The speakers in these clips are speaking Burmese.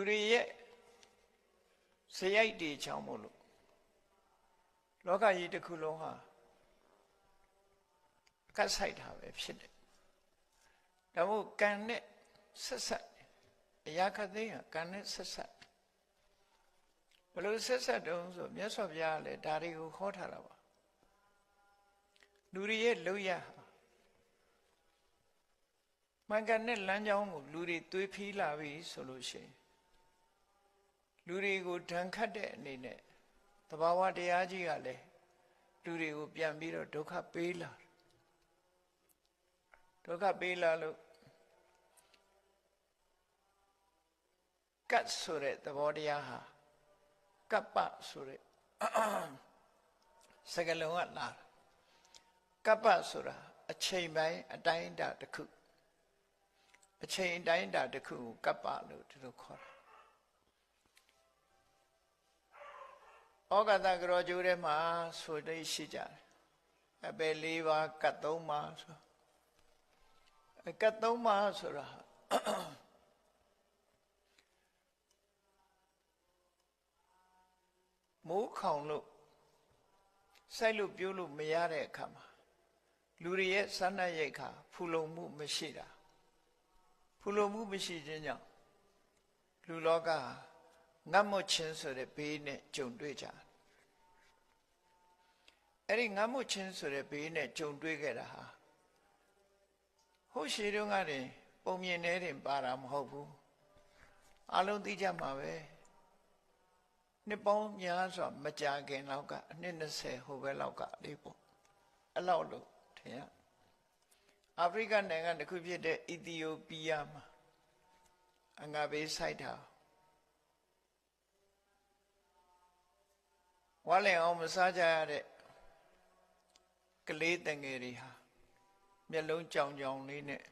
လူတွေရဲ့ဇယိုက်တွေချောင်းမို့လို့လောကကြီးတစ်ခုလုံးဟာကတ်ဆိုင်တာပဲဖြစ်တယ်ဒါမို့ကံနဲ့ဆက်ဆက်တယ်အရာခသိန်းဟာကံနဲ့ဆက်ဆက်တယ်ဘယ်လိုဆက်ဆက်တုံးဆိုမြတ်စွာဘုရားကလည်းဒါတွေကိုခေါ်ထားတာပါလူတွေရဲ့လုံရဟာမှန်ကန်တဲ့လမ်းကြောင်းကိုလူတွေတွေးဖီးလာပြီဆိုလို့ရှိရင် လူတွေကိုဒဏ်ခတ်တဲ့အနေနဲ့တဘာဝတရားကြီးကလည်းလူတွေကိုပြန်ပြီးတော့ဒုက္ခပေးလာတယ်ဒုက္ခပေးလာလို့ကတ်ဆိုတဲ့သဘောတရားဟာကပ္ပဆိုတဲ့စကလုံးကလာတာကပ္ပဆိုတာအချိန်ပိုင်းအတိုင်းအတာတစ်ခုအချိန်အတိုင်းအတာတစ်ခုကိုကပ္ပလို့ဒီလိုခေါ်တာ ဩဃတကရောကျိုးထဲမှာဆိုတဲ့ရှိကြတယ်အပယ်၄ပါးကတ်၃ပါးဆိုအကတ်၃ပါးဆိုတာမိုးခေါင်လို့စိုက်လို့ပြိုးလို့မရတဲ့အခါမှာလူတွေရဲ့စမ်းနှက်ရိတ်ခါဖူလုံမှုမရှိတာဖူလုံမှုမရှိခြင်းကြောင့်လူလောက ငတ်မွတ်ခြင်းဆိုတဲ့ဘေးနဲ့ကြုံတွေ့ကြတယ်အဲ့ဒီငတ်မွတ်ခြင်းဆိုတဲ့ဘေးနဲ့ကြုံတွေ့ခဲ့တာဟာဟိုရှိတုန်းကတည်းပုံမြင်နေတယ်ပါတာမဟုတ်ဘူးအလုံးသိကြမှာပဲနှစ်ပေါင်းများစွာမကြာခင်လောက်ကအနှစ်20ဟိုဘက်လောက်ကလေးပေါ့အဲ့လောက်လို့ထင်ရအာဖရိကနိုင်ငံတစ်ခုဖြစ်တဲ့အီသီယိုးပီးယားမှာအငါဘေးဆိုင်တာ ဝါလင်အောင်မစားကြရတဲ့ကလေးတငယ်တွေဟာမျက်လုံးကြောင်ကြောင်လေးနဲ့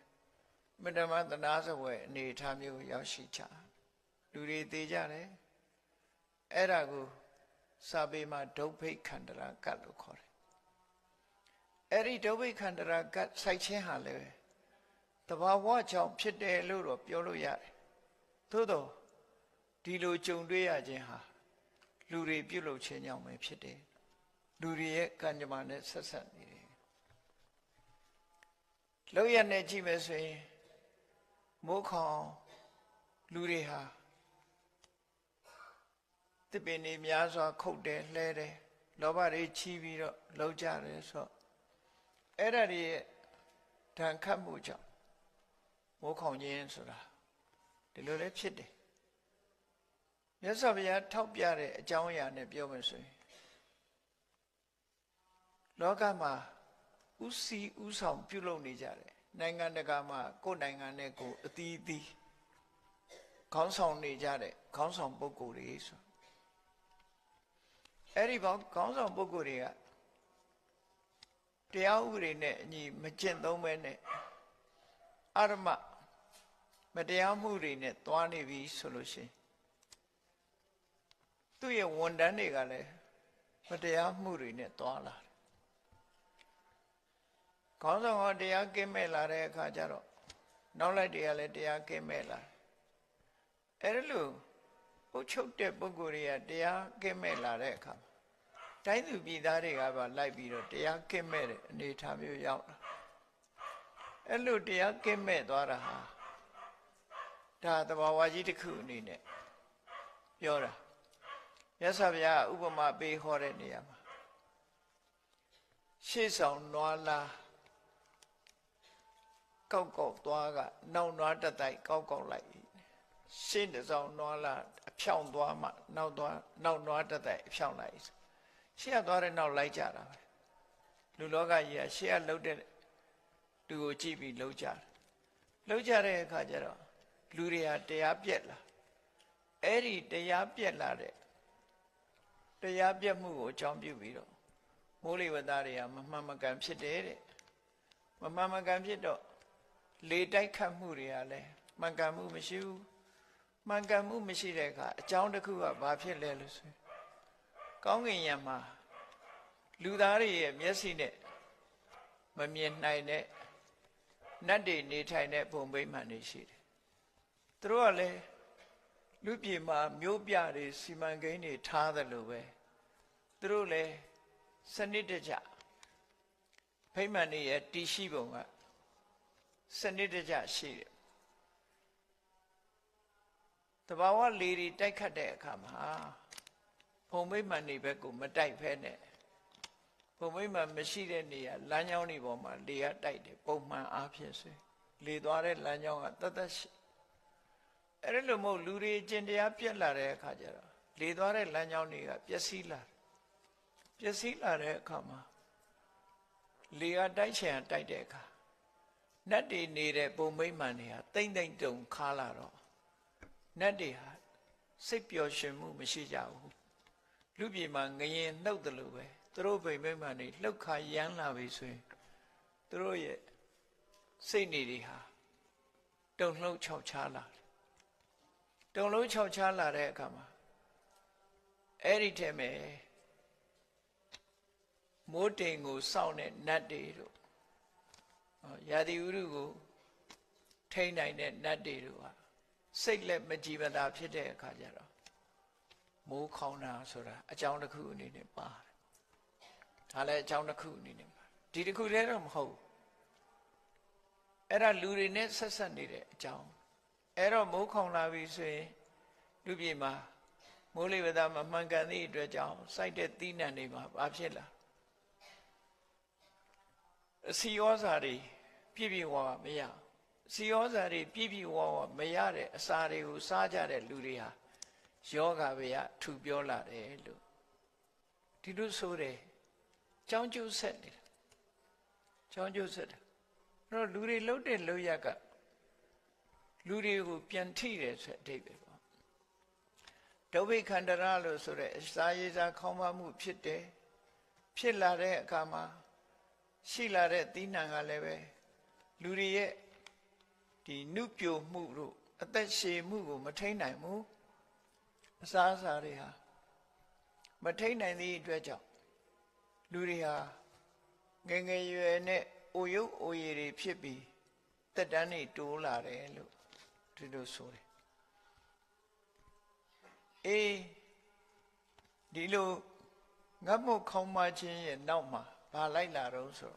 မတမသနာစဝဲအနေထားမျိုးရောက်ရှိကြလူတွေသေးကြတယ်အဲ့ဒါကိုစာပေမှာဒုဗ္ဗိခန္တရာကတ်လို့ခေါ်တယ်အဲ့ဒီဒုဗ္ဗိခန္တရာကတ်စိုက်ခြင်းဟာလည်းတဘာဝကြောင့်ဖြစ်တယ်လို့တော့ပြောလို့ရတယ်သို့တော့ဒီလိုကြုံတွေ့ရခြင်းဟာ လူတွေပြုလုပ်ခြင်းကြောင့်ပဲဖြစ်တယ်လူတွေရဲ့ကံကြမ္မာနဲ့ဆက်ဆက်နေတယ်လောက်ရနဲ့ကြည့်မယ်ဆိုရင်မိုးခေါင်လူတွေဟာတစ်ပင်တွေများစွာ ခုတ်တယ်လှဲတယ်လောဘတွေချီးပြီးတော့လောက်ကြတယ်ဆိုတော့အဲ့ဒါတွေရဲ့ဓာန်ခတ်မှုကြောင့်မိုးခေါင်ခြင်းဆိုတာဒီလိုလည်းဖြစ်တယ် မြတ်စွာဘုရားထောက်ပြတဲ့အကြောင်းအရာနဲ့ပြောမယ်ဆိုရင်လောကမှာဥစီဥဆောင်ပြုလုပ်နေကြတယ်နိုင်ငံတကာမှာကိုယ်နိုင်ငံနဲ့ကိုယ်အသီးအသီးခေါင်းဆောင်နေကြတဲ့ခေါင်းဆောင်ပုဂ္ဂိုလ်တွေဆိုအဲ့ဒီဘောင်းခေါင်းဆောင်ပုဂ္ဂိုလ်တွေကတရားဥပဒေနဲ့အညီမကျင့်သုံးပဲနဲ့အရမမတရားမှုတွေနဲ့တွားနေပြီဆိုလို့ရှိရင် သူ့ရဲ့ဝန်တန်းတွေကလည်းမတရားမှုတွေနဲ့တွားလာတယ်ခေါင်းဆောင်ကတရားကင်းမဲ့လာတဲ့အခါကျတော့နောက်လိုက်တွေကလည်းတရားကင်းမဲ့လာအဲ့ဒါလို့အုတ်ချုပ်တဲ့ပုဂ္ဂိုလ်တွေကတရားကင်းမဲ့လာတဲ့အခါတိုင်းသူပြည်သားတွေကပါလိုက်ပြီးတော့တရားကင်းမဲ့တဲ့အနေအထားမျိုးရောက်လာအဲ့လိုတရားကင်းမဲ့သွားတာဟာဒါသဘာဝကြီးတစ်ခုအနေနဲ့ပြောတာ မြတ်စွာဘုရားဥပမာပေးဟောတဲ့နေရာမှာရှေ့ဆောင်နွားလားကောက်ကောက်သွားကနောက်နွားတတိုက်ကောက်ကောက်လိုက်ရှင်းတစောင်းနွားလာအဖြောင်းသွားမှနောက်သွားနောက်နွားတတိုက်အဖြောင်းလိုက်ရှေ့ကသွားတဲ့နောက်လိုက်ကြတာပဲလူလောကကြီးကရှေ့ကလှုပ်တဲ့သူကိုကြည့်ပြီးလှုပ်ကြတယ်လှုပ်ကြတဲ့အခါကျတော့လူတွေဟာတရားပြက်လာအဲ့ဒီတရားပြက်လာတဲ့ တရားပြက်မှုကိုအကြောင်းပြုပြီးတော့မိုးလေဝသတွေကမမှန်မကန်ဖြစ်တယ်တဲ့မမှန်မကန်ဖြစ်တော့လေတိုက်ခတ်မှုတွေကလည်းမှန်ကန်မှုမရှိဘူးမှန်ကန်မှုမရှိတဲ့အခါအကြောင်းတစ်ခုကဘာဖြစ်လဲလို့ဆိုရင်ကောင်းကင်ယံမှာလူသားတွေရဲ့မျက်စိနဲ့မမြင်နိုင်တဲ့နတ်တွေနေထိုင်တဲ့ဘုံဗိမာန်တွေရှိတယ်သူတို့ကလည်း လူပြည်မှာမျိုးပြတွေစီမံကိန်းတွေထားတယ်လို့ပဲသူတို့လည်းစနစ်တကျဖိမှန်နေရဲ့တည်ရှိပုံကစနစ်တကျရှိတယ်တဘာဝလေတွေတိုက်ခတ်တဲ့အခါမှာဖုံမိမှန်နေဘက်ကိုမတိုက်ဖဲနဲ့ဖုံမိမှန်မရှိတဲ့နေရာလမ်းကြောင်းတွေပေါ်မှာလေကတိုက်တယ်ပုံမှန်အားဖြင့်ဆိုရင်လေသွားတဲ့လမ်းကြောင်းကတသက်ရှိ အဲ့ဒါလို့မဟုတ်လူတွေအကျင့်တရားပြက်လာတဲ့အခါကျတော့လေသွားတဲ့လမ်းကြောင်းတွေကပျက်စီးလာတယ်ပျက်စီးလာတဲ့အခါမှာလေကတိုက်ချင်တိုက်တဲ့အခါနတ်တွေနေတဲ့ပုံမိမ့်မှန်တွေဟာတိမ့်တိမ့်တုံခါလာတော့နတ်တွေဟာစိတ်ပျော်ရွှင်မှုမရှိကြဘူးလူပြည်မှာငရင်နှုတ်တယ်လို့ပဲသူတို့ပိမိမ့်မှန်တွေလှုပ်ခါရမ်းလာပြီဆိုရင်သူတို့ရဲ့စိတ်နေတွေဟာတုံလှုပ်ခြောက်ခြားလာ တယ်တုံလှုပ်ခြောက်ခြားလာတဲ့အခါမှာအဲ့ဒီထဲမှာမိုးတိမ်ကိုစောင့်တဲ့နတ်တွေတို့ရာသီဥတုကိုထိန်းနိုင်တဲ့နတ်တွေတို့ဟာစိတ်လက်မကြည်မသာဖြစ်တဲ့အခါကျတော့မိုးခေါင်းတာဆိုတာအကြောင်းတစ်ခုအနေနဲ့ပါတယ်ဒါလည်းအကြောင်းတစ်ခုအနေနဲ့ပါဒီတစ်ခုတည်းတော့မဟုတ်အဲ့ဒါလူတွေနဲ့ဆက်ဆက်နေတဲ့အကြောင်း အဲ့တော့မိုးခေါင်လာပြီဆိုရင်လူပြည်မှာမိုးလေဝသမမှန်ကန်သည့်အတွက်ကြောင့်စိုက်တဲ့သီးနှံတွေမှာဘာဖြစ်လာအစီရောစာတွေပြည့်ပြည့်ဝဝမရအစီရောစာတွေပြည့်ပြည့်ဝဝမရတဲ့အစာတွေကိုစားကြတဲ့လူတွေဟာယောဂဗျာထူပြောလာတယ်လို့ဒီလိုဆိုတယ်ကြောင်းကျိုးဆက်နေတာကြောင်းကျိုးဆက်တယ်အဲ့တော့လူတွေလှုပ်တဲ့လှုပ်ရက်က လူတွေကိုပြန်ထိတယ်ဆိုအဓိပ္ပာယ်ပေါ့ဒုဗိခန္တရလို့ဆိုတဲ့အစာရေးစားခေါင်းပါမှုဖြစ်တယ်ဖြစ်လာတဲ့အခါမှာရှိလာတဲ့သီးနှံကလည်းပဲလူတွေရဲ့ဒီနုပြိုမှုတို့အသက်ရှည်မှုကိုမထိန်နိုင်ဘူးအစားအစာတွေဟာမထိန်နိုင်သည့်အတွက်ကြောင့်လူတွေဟာငယ်ငယ်ရွယ်နဲ့အိုရုပ်အိုရည်တွေဖြစ်ပြီးတက်တန်းတွေတိုးလာတယ်လို့ ဒီလိုဆိုတယ်အေးဒီလိုငတ်မခေါင်းမခြင်းရဲ့နောက်မှာဘာလိုက်လာတော့ဆို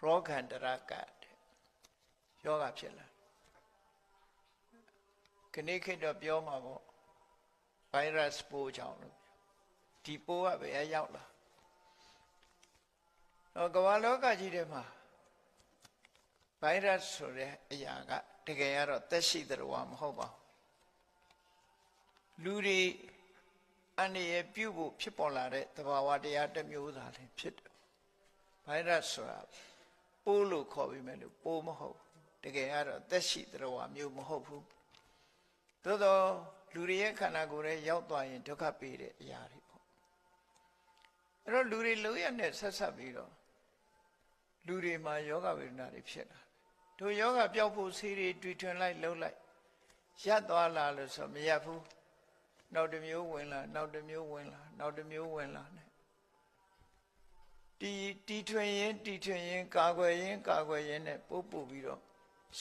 ရောဂန္တရကတ်ယောဂဖြစ်လာခဏခေတ်တော့ပြောမှာပေါ့ဗိုင်းရပ်စ်ပိုးကြောင့်လို့ဒီပိုးကဘယ်ရောက်လာတော့ကမ္ဘာလောကကြီးထဲမှာဗိုင်းရပ်စ်ဆိုတဲ့အရာက တကယ်ကတော့သက်ရှိသတော်မဟုတ်ပါဘူးလူတွေအန္တရာယ်ပြုဖို့ဖြစ်ပေါ်လာတဲ့သဘာဝတရားတစ်မျိုးသာလည်းဖြစ်တယ်ဗိုင်းရပ်စ်ဆိုတာပိုးလို့ခေါ်ပြီးမယ်လို့ပိုးမဟုတ်တကယ်ကတော့သက်ရှိသတော်မျိုးမဟုတ်ဘူးသို့တော့လူတွေရဲ့ခန္ဓာကိုယ်ရဲ့ရောက်သွားရင်ဒုက္ခပေးတဲ့အရာတွေပေါ့အဲ့တော့လူတွေလုံးရနဲ့ဆက်ဆက်ပြီးတော့လူတွေမှာယောဂဝေဒနာတွေဖြစ်လာ တို့ယောဂပျောက်ဖို့ဆေးတွေတွေ့ထွင်လိုက်လှုပ်လိုက်ရပ်သွားလာလို့ဆိုမရပ်ဘူးနောက်တစ်မျိုးဝင်လာနောက်တစ်မျိုးဝင်လာနောက်တစ်မျိုးဝင်လာနဲ့တီတီထွင်ရင်တီထွင်ရင်ကာကွယ်ရင်ကာကွယ်ရင်နဲ့ပို့ပို့ပြီးတော့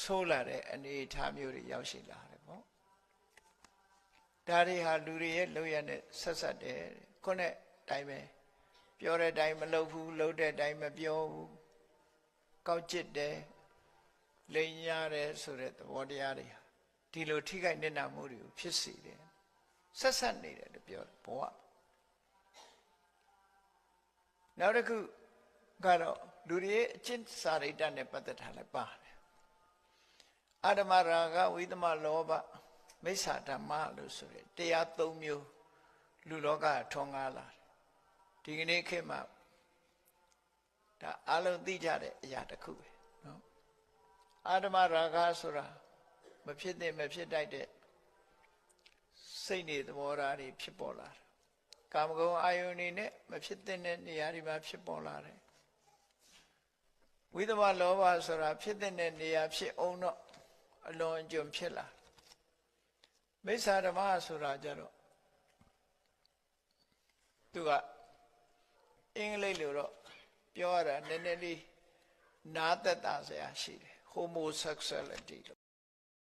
ဆိုးလာတဲ့အနေအထားမျိုးတွေရောက်ရှိလာတယ်ပေါ့ဒါတွေဟာလူတွေရဲ့လောက်ရတဲ့ဆက်ဆက်တယ်ခုနဲ့တိုင်းပဲပြောတဲ့အတိုင်းမလုပ်ဘူးလုပ်တဲ့အတိုင်းမပြောဘူးကောက်ကျစ်တယ် လိမ်ရတယ်ဆိုတဲ့သဘောတရားတွေဟာဒီလိုထိခိုက်နေတာမှုတွေကိုဖြစ်စေတယ်ဆက်ဆက်နေတယ်လို့ပြောတယ်ဘဝနောက်တစ်ခုကတော့လူတွေရဲ့အကျင့်စာရိတ္တနဲ့ပတ်သက်တာလည်းပါတယ်အာဓမရာဂဝိသမလောဘမိစ္ဆာဓမ္မလို့ဆိုရယ်တရား၃မျိုးလူလောကထွန်းကားလာတယ်ဒီကနေ့ခေတ်မှာဒါအလုံးသိကြတဲ့အရာတစ်ခုပဲနော် အာဓမရာဂဆိုတာမဖြစ်တဲ့မဖြစ်တတ်တဲ့စိတ်နေသဘောထားတွေဖြစ်ပေါ်လာတယ်ကာမဂုဏ်အာယုန်နေနဲ့မဖြစ်တဲ့နေရာတွေမှာဖြစ်ပေါ်လာတယ်ဝိသမလောဘဆိုတာဖြစ်တဲ့နေရာဖြစ်အောင်တော့အလွန်အကျွံဖြစ်လာမိစ္ဆာဓမ္မဆိုတာကြတော့သူကအင်္ဂလိပ်လိုတော့ပြောရတာနည်းနည်းလေးနားသက်တာဆရာရှိတယ် homosexuality လို့